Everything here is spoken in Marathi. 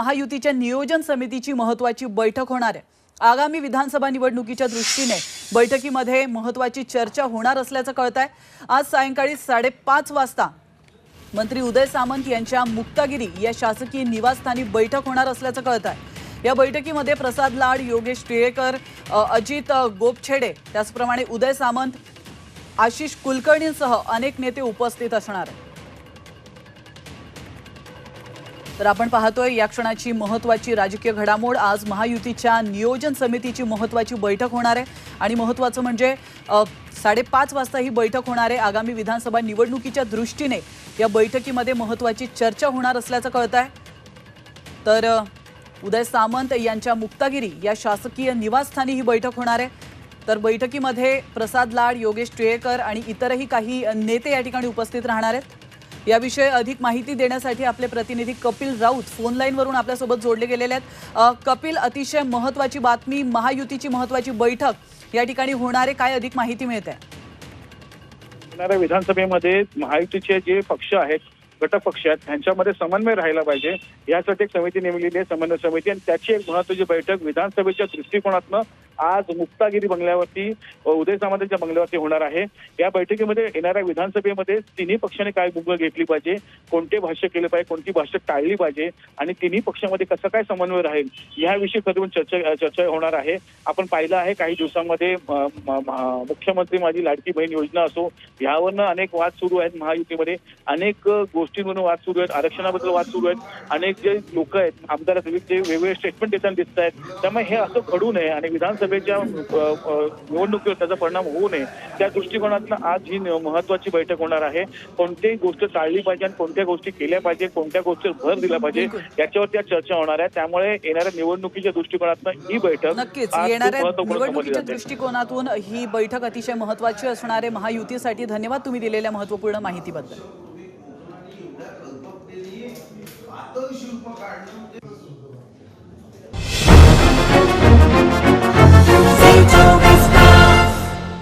महायुतीच्या नियोजन समितीची महत्वाची बैठक होणार आहे. आगामी विधानसभा निवडणुकीच्या दृष्टीने बैठकीमध्ये महत्वाची चर्चा होणार असल्याचं कळत आहे आज सायंकाळी साडेपाच वाजता मंत्री उदय सामंत यांच्या मुक्तागिरी या शासकीय निवासस्थानी बैठक होणार असल्याचं कळत आहे या बैठकीमध्ये प्रसाद लाड योगेश टिळेकर अजित गोपछेडे त्याचप्रमाणे उदय सामंत आशिष कुलकर्णींसह अनेक नेते उपस्थित असणार. आहेत तर आपण पाहतोय या क्षणाची महत्वाची राजकीय घडामोड. आज महायुतीच्या नियोजन समितीची महत्वाची बैठक होणार आहे. आणि महत्वाचं म्हणजे साडेपाच वाजता ही बैठक होणार आहे. आगामी विधानसभा निवडणुकीच्या दृष्टीने या बैठकीमध्ये महत्वाची चर्चा होणार असल्याचं कळत आहे तर उदय सामंत यांच्या मुक्तागिरी या शासकीय निवासस्थानी ही बैठक होणार आहे. तर बैठकीमध्ये प्रसाद लाड योगेश टिळेकर आणि इतरही काही नेते या ठिकाणी उपस्थित राहणार आहेत. याविषयी अधिक माहिती देण्यासाठी आपले प्रतिनिधी कपिल राऊत फोन लाईनवरून आपल्यासोबत जोडले गेलेले आहेत. कपिल अतिशय महत्वाची बातमी महायुतीची महत्वाची बैठक या ठिकाणी होणारे काय अधिक माहिती मिळते? येणाऱ्या विधानसभेमध्ये महायुतीचे जे पक्ष आहेत घटक पक्ष आहेत त्यांच्यामध्ये समन्वय राहिला पाहिजे. यासाठी एक समिती नेमलेली आहे समन्वय समिती. आणि त्याची एक महत्वाची बैठक विधानसभेच्या दृष्टिकोनातनं आज मुक्तागिरी बंगल्यावरती उदय सामंतांच्या बंगल्यावरती होणार आहे. या बैठकीमध्ये येणाऱ्या विधानसभेमध्ये तिन्ही पक्षांनी काय भूमिका घेतली पाहिजे कोणते भाष्य केले पाहिजे कोणती भाष्य टाळली पाहिजे आणि तिन्ही पक्षामध्ये कसं काय समन्वय राहील याविषयी कधी चर्चा चर्चा होणार आहे. आपण पाहिलं आहे काही दिवसांमध्ये मुख्यमंत्री माझी लाडकी बहीण योजना असो यावरनं अनेक वाद सुरू आहेत महायुतीमध्ये. अनेक गोष्टींमधून गोष्टींवरून वाद सुरू आहेत आरक्षणाबद्दल वाद सुरू आहेत. अनेक जे लोक आहेत आमदार असतील, वेगवेगळे स्टेटमेंट देताना दिसत आहेत त्यामुळे हे असं घडू नये आणि विधानसभा विधानसभेच्या निवडणुकीवर त्याचा परिणाम होऊ नये. त्या दृष्टिकोनातनं आज ही महत्वाची बैठक होणार आहे. कोणत्याही गोष्ट टाळली पाहिजे आणि कोणत्या गोष्टी केल्या पाहिजे कोणत्या गोष्टीवर भर दिला पाहिजे याच्यावर त्या चर्चा होणार आहे. त्यामुळे येणाऱ्या निवडणुकीच्या दृष्टिकोनातनं ही बैठक नक्कीच. येणाऱ्या निवडणुकीच्या. दृष्टिकोनातून ही बैठक अतिशय महत्वाची असणार आहे. महायुतीसाठी धन्यवाद तुम्ही दिलेल्या महत्त्वपूर्ण माहितीबद्दल.